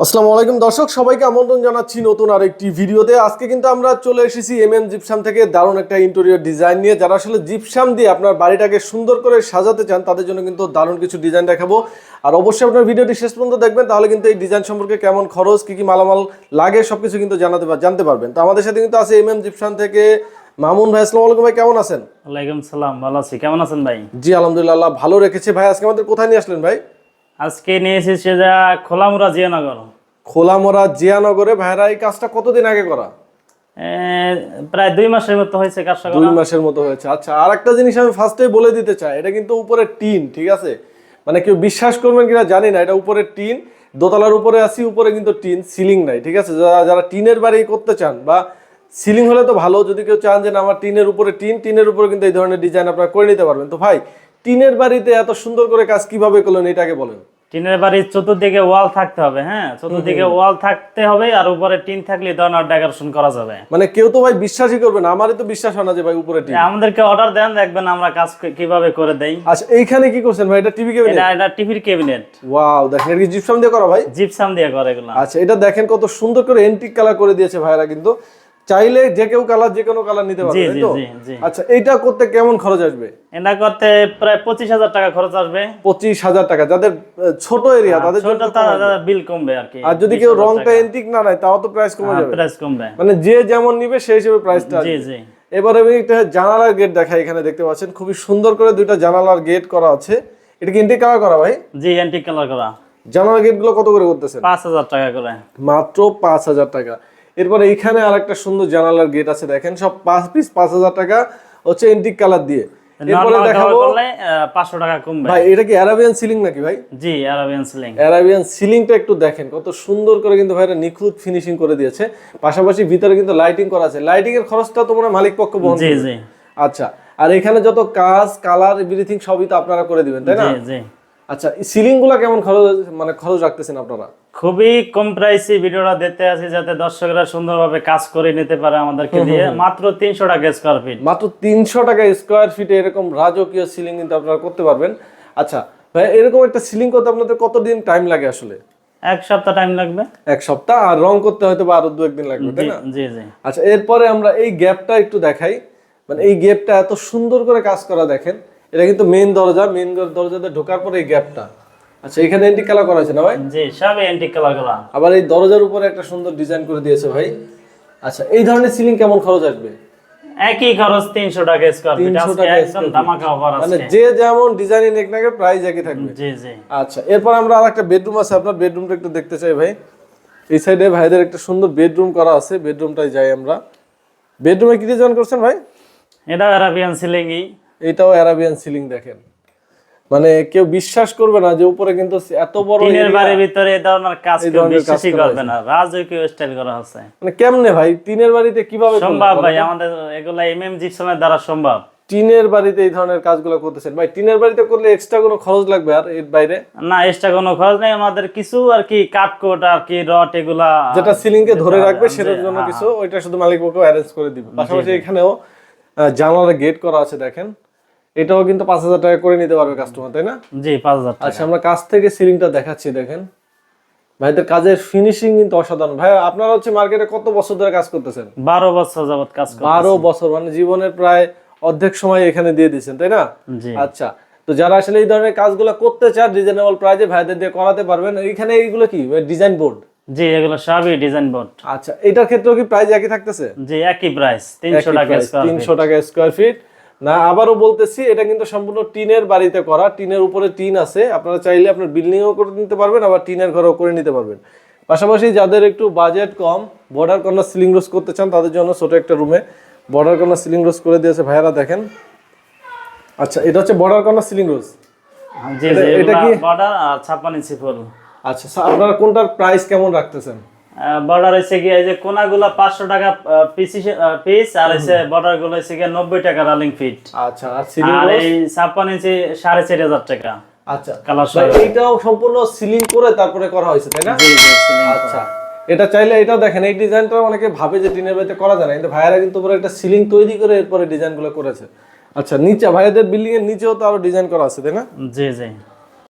আসসালামু আলাইকুম দর্শক সবাইকে আমন্ত্রণ জানাচ্ছি নতুন আরেকটি ভিডিওতে। আজকে কিন্তু আমরা চলে এসেছি এম এম জিপসাম থেকে দারুণ একটা ইন্টেরিয়র ডিজাইন নিয়ে। যারা আসলে জিপসাম দিয়ে আপনার বাড়িটাকে সুন্দর করে সাজাতে চান তাদের জন্য কিন্তু দারুণ কিছু ডিজাইন দেখাবো। আর অবশ্যই আপনার ভিডিওটি শেষ পর্যন্ত দেখবেন তাহলে কিন্তু এই ডিজাইন সম্পর্কে কেমন খরচ কী কী মালামাল লাগে সব কিছু কিন্তু জানাতে জানতে পারবেন। তো আমাদের সাথে কিন্তু আছে এম এম জিপসাম থেকে মামুন ভাই। আসসালামু আলাইকুম ভাই কেমন আছেন? ওয়ালাইকুম সালাম ভালো আছি। কেমন আছেন ভাই? জি আলহামদুলিল্লাহ ভালো রেখেছে। ভাই আজকে আমাদের কোথায় নিয়ে আসলেন ভাই? আজকে নিয়ে এসেছি যা খোলামুড়া জিয়ানগর। খোলামোড়া জিয়ানগরে ভাইরা এই কাজটা কতদিন আগে করা? প্রায় দুই মাসের মতো হয়েছে কাজটা দুই মাসের মতো হয়েছে। আচ্ছা আর একটা জিনিস আমি ফার্স্টেই বলে দিতে চাই এটা কিন্তু উপরে টিন ঠিক আছে? মানে কেউ বিশ্বাস করবেন কিনা জানি না এটা উপরে টিন দোতলার উপরে আসি উপরে কিন্তু টিন সিলিং নাই ঠিক আছে? যারা যারা টিনের বাড়ি করতে চান বা সিলিং হলে তো ভালো যদি কেউ চান যে না আমার টিনের উপরে টিন টিনের উপরে কিন্তু এই ধরনের ডিজাইন আপনারা করে নিতে পারবেন। তো ভাই টিনের বাড়িতে এত সুন্দর করে কাজ কীভাবে করলেন এটাকে বলেন। টিনের বাড়ির চতুর্দিকে ওয়াল থাকতে হবে হ্যাঁ? চতুর্দিকে ওয়াল থাকতে হবে আর উপরে টিন থাকলে ধরনের ডেকোরেশন করা যাবে। মানে কেউ তো ভাই বিশ্বাসই করবে না আমারই তো বিশ্বাস হয় না যে ভাই উপরে টিন। আমাদেরকে অর্ডার দেন দেখবেন আমরা কাজ কীভাবে করে দেই। আচ্ছা এইখানে কি করছেন ভাই? এটা টিভি কেবিনেট এটা এটা টিভির ক্যাবিনেট ওয়াও দেখেন এটা কি জিপসাম দিয়ে করা ভাই? জিপসাম দিয়ে করে এগুলো। আচ্ছা এটা দেখেন কত সুন্দর করে এন্টিক কালার করে দিয়েছে ভাইরা কিন্তু। চাইলে যে কেউ কালার যে কোনো কালার নিতে পারবে তো? আচ্ছা এইটা করতে কেমন খরচ আসবে? এটা করতে প্রায় পঁচিশ হাজার টাকা খরচ আসবে। পঁচিশ হাজার টাকা যাদের ছোট এরিয়া তাদের ছোট বিল কমবে আর কি আর যদি কেউ রংটা এন্টিক না নেয় তাও তো প্রাইস কমে যাবে। প্রাইস কমবে। মানে যে যেমন নিবে সেই হিসেবে প্রাইসটা জি জি। এবারে আমি একটা জানালার গেট দেখাই এখানে দেখতে পাচ্ছেন খুবই সুন্দর করে দুইটা জানালার গেট করা আছে। এটা কি এন্টিক কালার করা ভাই? জি অ্যান্টিক কালার করা। জানালার গেটগুলো কত করে করতেছেন? পাঁচ হাজার টাকা করে। মাত্র পাঁচ হাজার টাকা। এরপরে এইখানে আর একটা সুন্দর জানালার গেট আছে দেখেন সব পাঁচ পিস পাঁচ হাজার টাকা হচ্ছে এন্টিক কালার দিয়ে। এরপরে দেখাবো করলে পাঁচশো টাকা কমবে ভাই। এটা কি অ্যারাবিয়ান সিলিং নাকি ভাই? জি অ্যারাবিয়ান সিলিং অ্যারাবিয়ান সিলিংটা একটু দেখেন কত সুন্দর করে কিন্তু ভাইরা নিখুঁত ফিনিশিং করে দিয়েছে। পাশাপাশি ভিতরে কিন্তু লাইটিং করা আছে। লাইটিং এর খরচটা মালিক পক্ষ বহন জি জি। আচ্ছা আর এখানে যত কাজ কালার এভরিথিং সবই তো আপনারা করে দিবেন তাই না? জি জি। আচ্ছা সিলিংগুলা কেমন খরচ মানে খরচ রাখতেছেন আপনারা? খুবই কম প্রাইসে ভিডিওটা দিতে আছি যাতে দর্শকরা সুন্দরভাবে কাজ করে নিতে পারে আমাদেরকে দিয়ে। মাত্র তিনশো টাকা স্কোয়ার ফিট মাত্র তিনশো টাকা স্কোয়ার ফিটে এরকম রাজকীয় সিলিং কিন্তু আপনারা করতে পারবেন। আচ্ছা ভাই এরকম একটা সিলিং করতে আপনাদের কতদিন টাইম লাগে আসলে? এক সপ্তাহ টাইম লাগবে। এক সপ্তাহ আর রং করতে হয়তো বা আরও দু একদিন লাগবে তাই না? জি জি। আচ্ছা এরপরে আমরা এই গ্যাপটা একটু দেখাই। মানে এই গ্যাপটা এত সুন্দর করে কাজ করা দেখেন। এটা কিন্তু মেন দরজা মেন দরজাতে ঢোকার পরে এই গ্যাপটা আচ্ছা এখানে এন্টি কালার করা আছে না ভাই? জি সবই অ্যান্টিক কালার করা আবার এই দরজার উপরে একটা সুন্দর ডিজাইন করে দিয়েছে ভাই। আচ্ছা এই ধরনের সিলিং কেমন খরচ আসবে? একই খরচ তিনশো টাকা স্কোয়ার ফিট 300 আজকে একদম ধামাকা অফার আছে মানে যে যেমন ডিজাইন নেক না প্রাইস একই থাকবে। জি জি। আচ্ছা এরপর আমরা আর একটা বেডরুম আছে। আপনার বেডরুমটা একটু দেখতে চাই ভাই। এই সাইডে ভাইদের একটা সুন্দর বেডরুম করা আছে। বেডরুমটাই যাই আমরা। বেডরুমে কি ডিজাইন করছেন ভাই? এটা আরাবিয়ান সিলিংই এটাও অ্যারাবিয়ান সিলিং দেখেন। মানে কেউ বিশ্বাস করবে না যে উপরে কিন্তু এত বড় টিনের বাড়ির ভিতরে এই ধরনের কাজ কেউ বিশ্বাসই করবে না। রাজকীয় স্টাইল করা আছে মানে কেমনে ভাই? টিনের বাড়িতে কীভাবে সম্ভব ভাই আমাদের এগুলা এমএম জিপসামের দ্বারা সম্ভব। টিনের বাড়িতে এই ধরনের কাজগুলো করতেছেন। ভাই টিনের বাড়িতে করলে এক্সট্রা কোনো খরচ লাগবে আর এর বাইরে? না এক্সট্রা কোনো খরচ নেই। আমাদের কিছু আর কি কাঠকোট আর কি রড এগুলা যেটা সিলিং কে ধরে রাখবে সেটার জন্য কিছু ওইটা শুধু মালিক পক্ষ অ্যারেঞ্জ করে দিবে। পাশাপাশি এখানেও জানালার গেট করা আছে দেখেন। এটাও কিন্তু পাঁচ হাজার টাকা করে নিতে পারবে কাস্টমার তাই না? জি পাঁচ হাজার আচ্ছা আমরা কাছ থেকে সিলিংটা দেখাচ্ছি দেখেন। ভাইদের কাজের ফিনিশিং কিন্তু অসাধারণ। ভাই আপনারা হচ্ছে মার্কেটে কত বছর ধরে কাজ করতেছেন? বারো বছর যাবত কাজ বারো বছর মানে জীবনের প্রায় অর্ধেক সময় এখানে দিয়ে দিচ্ছেন তাই না? আচ্ছা তো যারা আসলে এই ধরনের কাজগুলো করতে চান রিজনেবল প্রাইজে ভাইদের দিয়ে করাতে পারবেন। এইখানে এইগুলো কি? ডিজাইন বোর্ড জি এগুলো সবই ডিজাইন বোর্ড আচ্ছা এটার ক্ষেত্রেও কি প্রাইস একই থাকতেছে? জি একই প্রাইস তিনশো টাকা স্কোয়ার তিনশো টাকা স্কোয়ার ফিট না আবারও বলতেছি এটা কিন্তু সম্পূর্ণ টিনের বাড়িতে করা। টিনের উপরে টিন আছে। আপনারা চাইলে আপনার বিল্ডিংও করে নিতে পারবেন আবার টিনের ঘরও করে নিতে পারবেন। পাশাপাশি যাদের একটু বাজেট কম বর্ডার কর্নার সিলিং রোজ করতে চান তাদের জন্য ছোট একটা রুমে বর্ডার কর্নার সিলিং রোজ করে দিয়েছে ভাইয়ারা দেখেন। আচ্ছা এটা হচ্ছে বর্ডার কর্নার সিলিং রোজ এটা- কি- বর্ডার আর ছাপ্পান ইঞ্চি ফুল। আচ্ছা আপনারা কোনটার প্রাইস কেমন রাখতেছেন? বর্ডার হচ্ছে গিয়ে এই যে কোনাগুলা পাঁচশো টাকা পিস পিস আর হচ্ছে বর্ডারগুলো হচ্ছে গিয়ে নব্বই টাকা রালিং ফিট আচ্ছা আর এই ছাপ্পান ইঞ্চি সাড়ে চারি হাজার টাকা। আচ্ছা কালার এইটাও সম্পূর্ণ সিলিং করে তারপরে করা হয়েছে তাই না। আচ্ছা এটা চাইলে এটাও দেখেন এই ডিজাইনটা অনেকে ভাবে যে টিনের বাড়িতে করা যায় না কিন্তু ভাইয়ারা কিন্তু পুরো একটা সিলিং তৈরি করে এরপরে ডিজাইনগুলো করেছে। আচ্ছা নিচে ভাইয়াদের বিল্ডিং এর নিচেও তো আরও ডিজাইন করা আছে তাই না? জি জি।